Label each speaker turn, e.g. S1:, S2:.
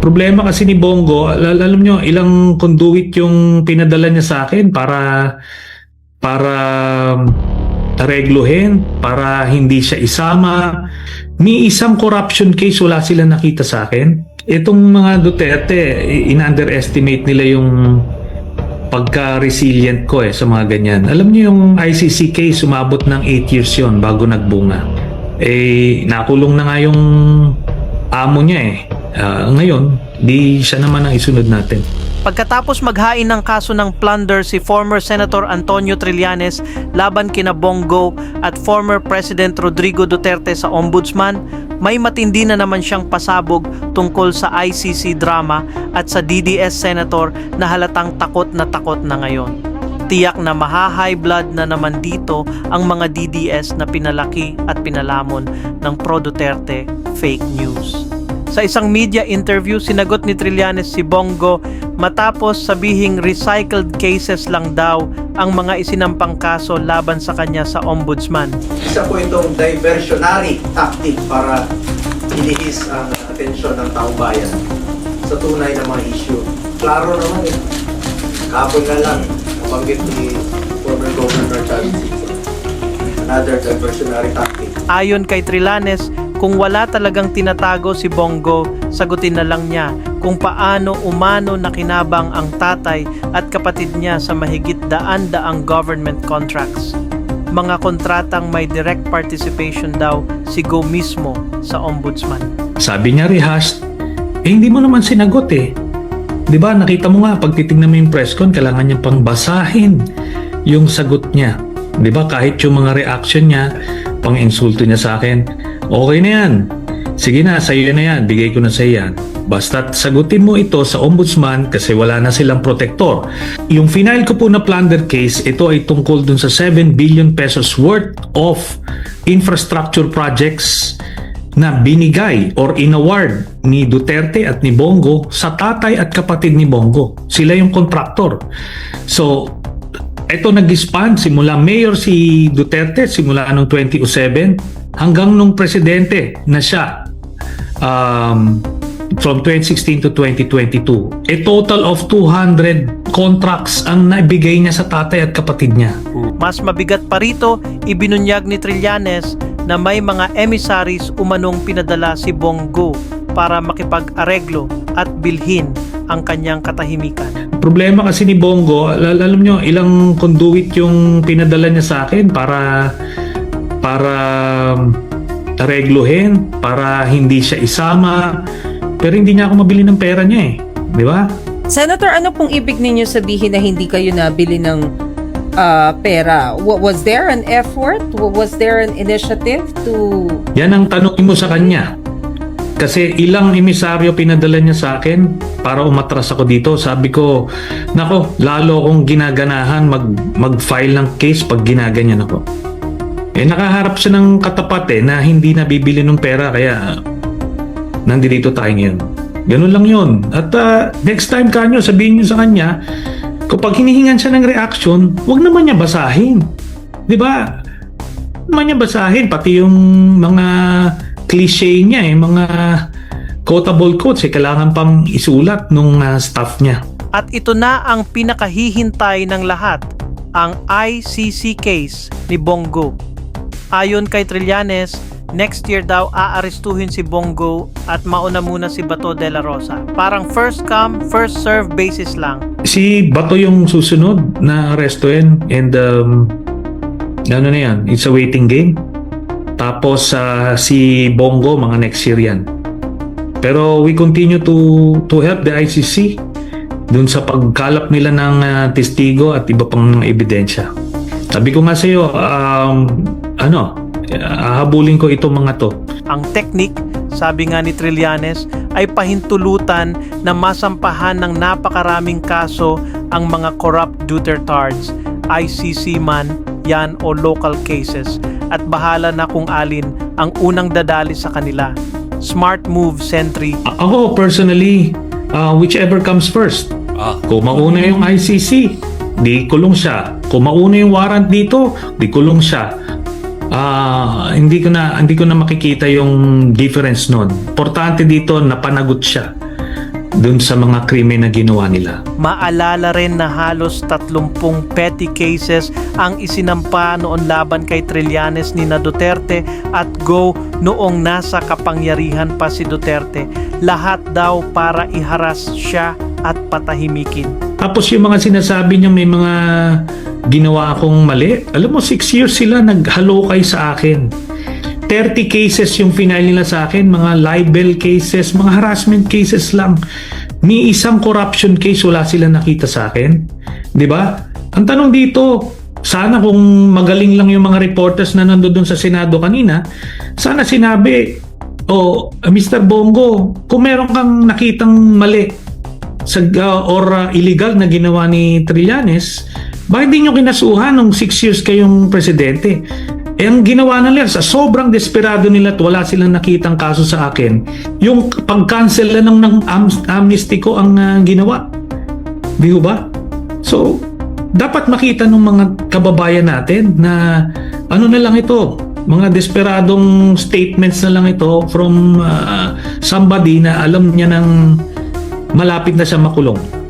S1: Problema kasi ni Bongo, al- alam nyo, ilang conduit yung pinadala niya sa akin para para um, regluhin, para hindi siya isama. Ni isang corruption case wala sila nakita sa akin. Itong mga Duterte, in-underestimate nila yung pagka-resilient ko eh sa mga ganyan. Alam niyo yung ICC case, umabot ng 8 years yon bago nagbunga. Eh, nakulong na nga yung amo niya eh. Ah, ngayon, di siya naman ang isunod natin.
S2: Pagkatapos maghain ng kaso ng plunder si former Senator Antonio Trillanes laban kina Bongo at former President Rodrigo Duterte sa Ombudsman, may matindi na naman siyang pasabog tungkol sa ICC drama at sa DDS Senator na halatang takot na takot na ngayon. Tiyak na maha-high blood na naman dito ang mga DDS na pinalaki at pinalamon ng pro-Duterte fake news. Sa isang media interview, sinagot ni Trillanes si Bongo matapos sabihing recycled cases lang daw ang mga isinampang kaso laban sa kanya sa ombudsman.
S3: Isa po itong diversionary tactic para ilihis ang atensyon ng taong bayan sa tunay na mga issue. Klaro naman eh. Kapon na lang, nabanggit ni former Governor Charles. Another diversionary tactic.
S2: Ayon kay Trillanes, kung wala talagang tinatago si Bongo, sagutin na lang niya kung paano umano nakinabang ang tatay at kapatid niya sa mahigit daan-daang government contracts. Mga kontratang may direct participation daw si Go mismo sa ombudsman.
S1: Sabi niya rehash, eh hindi mo naman sinagot eh. 'Di ba? Nakita mo nga pag titingnan mo yung press con, kailangan niya pang basahin yung sagot niya. 'Di ba? Kahit yung mga reaction niya, pang insulto niya sa akin. Okay na 'yan. Sige na, sa'yo na 'yan. Bigay ko na sa yan. Basta sagutin mo ito sa ombudsman kasi wala na silang protector. Yung final ko po na plunder case, ito ay tungkol dun sa 7 billion pesos worth of infrastructure projects na binigay or inaward ni Duterte at ni Bongo sa tatay at kapatid ni Bongo. Sila yung contractor. So, ito nag-expand simula mayor si Duterte simula anong 2007 hanggang nung presidente na siya um, from 2016 to 2022. A total of 200 contracts ang naibigay niya sa tatay at kapatid niya.
S2: Mas mabigat pa rito, ibinunyag ni Trillanes na may mga emissaries umanong pinadala si Bongo para makipag-areglo at bilhin ang kanyang katahimikan.
S1: Problema kasi ni Bongo, al- alam nyo, ilang conduit yung pinadala niya sa akin para para um, regluhin, para hindi siya isama. Pero hindi niya ako mabili ng pera niya eh. Di ba?
S4: Senator, ano pong ibig ninyo sabihin na hindi kayo nabili ng ah, pera? Wa- was there an effort? Wa- Was there an initiative to...
S1: Yan ang tanongin mo sa kanya. Kasi ilang emisaryo pinadala niya sa akin para umatras ako dito. Sabi ko, nako, lalo akong ginaganahan mag, mag-file ng case pag ginaganyan ako. Eh, nakaharap siya ng katapat eh, na hindi nabibili ng pera, kaya nandito tayo ngayon. Ganun lang yun. At ah, next time kanyo, sabihin niyo sa kanya, kapag hinihingan siya ng reaction, wag naman niya basahin. Di ba? naman niya basahin pati yung mga cliche niya eh, mga quotable quotes eh, kailangan pang isulat nung ah, staff niya.
S2: At ito na ang pinakahihintay ng lahat, ang ICC case ni Bongo. Ayon kay Trillanes, next year daw aarestuhin si Bongo at mauna muna si Bato de la Rosa. Parang first come, first serve basis lang.
S1: Si Bato yung susunod na arrestuin and um, ano na yan, it's a waiting game. Tapos ah, si Bongo mga next year yan. Pero we continue to to help the ICC dun sa pagkalap nila ng ah, testigo at iba pang ebidensya. Sabi ko nga sa iyo, um, ano, hahabulin ko itong mga to.
S2: Ang technique, sabi nga ni Trillanes, ay pahintulutan na masampahan ng napakaraming kaso ang mga corrupt Dutertards, ICC man yan o local cases at bahala na kung alin ang unang dadali sa kanila. Smart move, Sentry.
S1: A- Ako personally, uh, whichever comes first. Kung mauna yung ICC, di kulong siya. Kung mauna yung warrant dito, di kulong siya. Ah, hindi ko na hindi ko na makikita yung difference noon. Importante dito napanagot siya. dun sa mga krimen na ginawa nila.
S2: Maalala rin na halos 30 petty cases ang isinampa noon laban kay Trillanes ni na Duterte at Go noong nasa kapangyarihan pa si Duterte. Lahat daw para iharas siya at patahimikin.
S1: Tapos yung mga sinasabi niya may mga ginawa akong mali. Alam mo, 6 years sila naghalokay sa akin. 30 cases yung final nila sa akin, mga libel cases, mga harassment cases lang. Ni isang corruption case wala sila nakita sa akin. 'Di ba? Ang tanong dito, sana kung magaling lang yung mga reporters na nandoon sa Senado kanina, sana sinabi, oh, Mr. Bongo, kung meron kang nakitang mali sa uh, or uh, illegal na ginawa ni Trillanes, bakit di nyo kinasuhan nung 6 years kayong presidente? Eh, ang ginawa nila, sa sobrang desperado nila at wala silang nakitang kaso sa akin, yung pag-cancel na ng, ng am- amnesty ko ang uh, ginawa. Di ba? So, dapat makita ng mga kababayan natin na ano na lang ito, mga desperadong statements na lang ito from uh, somebody na alam niya ng malapit na siya makulong.